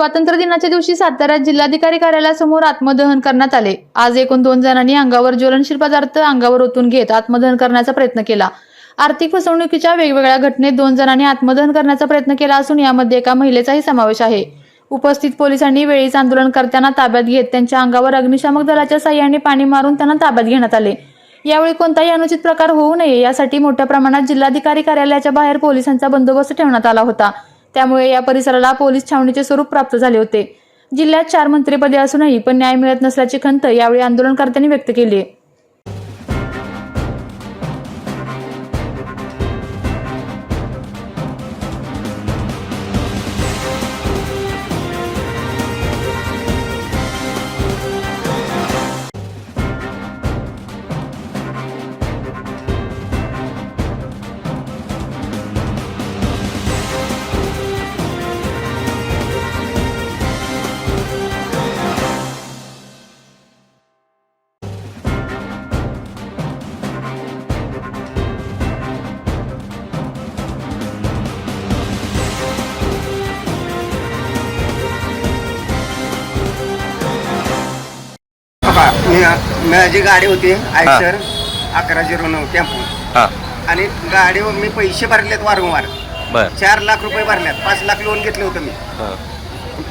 स्वातंत्र्य दिनाच्या दिवशी साताऱ्यात जिल्हाधिकारी कार्यालयासमोर आत्मदहन करण्यात आले. आज एकूण दोन जणांनी अंगावर ज्वलनशील पदार्थ अंगावर ओतून घेत आत्मदहन करण्याचा प्रयत्न केला. आर्थिक फसवणुकीच्या वेगवेगळ्या घटनेत दोन जणांनी आत्मदहन करण्याचा प्रयत्न केला असून यामध्ये एका महिलेचाही समावेश आहे. उपस्थित पोलिसांनी वेळीच आंदोलनकर्त्यांना ताब्यात घेत त्यांच्या अंगावर अग्निशामक दलाच्या साह्याने पाणी मारून त्यांना ताब्यात घेण्यात आले. यावेळी कोणताही अनुचित प्रकार होऊ नये यासाठी मोठ्या प्रमाणात जिल्हाधिकारी कार्यालयाच्या बाहेर पोलिसांचा बंदोबस्त ठेवण्यात आला होता. त्यामुळे या परिसराला पोलीस छावणीचे स्वरूप प्राप्त झाले होते. जिल्ह्यात चार मंत्रिपदे असूनही पण न्याय मिळत नसल्याची खंत यावेळी आंदोलनकर्त्यांनी व्यक्त केली मी माझी गाडी होती आयसर अकरा झिरो नऊ टेम्पो. हा. आणि गाडीवर मी पैसे भरलेत वारंवार. बर. चार लाख रुपये भरल्यात पाच लाख लोन घेतलं होतं मी. हा.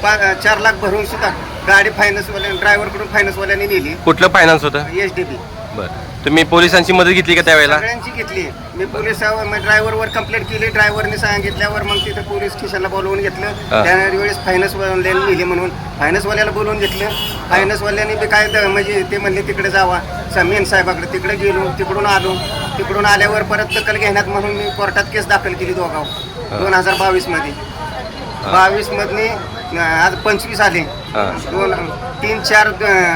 पा- चार लाख भरून सुद्धा गाडी फायनान्सवाल्या ड्रायव्हरकडून फायनान्सवाल्याने नेली. कुठलं फायनान्स होतं? एच डी बी बर. तुम्ही पोलिसांची मदत घेतली का त्यावेळेला? सगळ्यांची घेतली. मी पोलिसावर ड्रायव्हरवर कंप्लेंट केली. ड्रायव्हरने सांगितल्यावर मग तिथे पोलीस स्टेशनला बोलवून घेतलं. हा. त्या वेळेस फायनान्सवाल्याने नेली म्हणून. फायनान्सवाल्याला बोलवून घेतलं. फायनान्सवाल्याने बी काय द- म्हणजे ते म्हणले तिकडे जावा. समीन साहेबाकडे तिकडे गेलो. तिकडून आलो. तिकडून आल्यावर परत दखल घेण्यात म्हणून मी कोर्टात केस दाखल केली दोघाव दोन हजार बावीसमध्ये बावीस मधनी अं, आज पंचवीस आले. हा. दोन तीन चार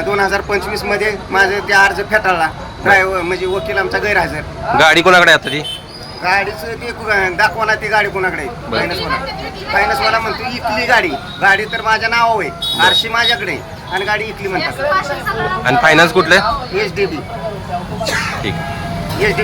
दोन हजार पंचवीसमध्ये माझे ते अर्ज फेटाळला. ड्रायव्हर म्हणजे वकील आमचा गैरहजर. गाडी कोणाकडे आहे आता ती? गाडीचं ते कु- दाखवा ती गाडी कोणाकडे बरं. फायनान्सवाला फायनान्सवाला म्हणतो इकली गाडी. गाडी तर माझ्या नावावर आहे. आरशी माझ्याकडे आहे. आणि गाडी इकली म्हणतात. आणि फायनान्स कुठलं एच डी बी. ठीक. H D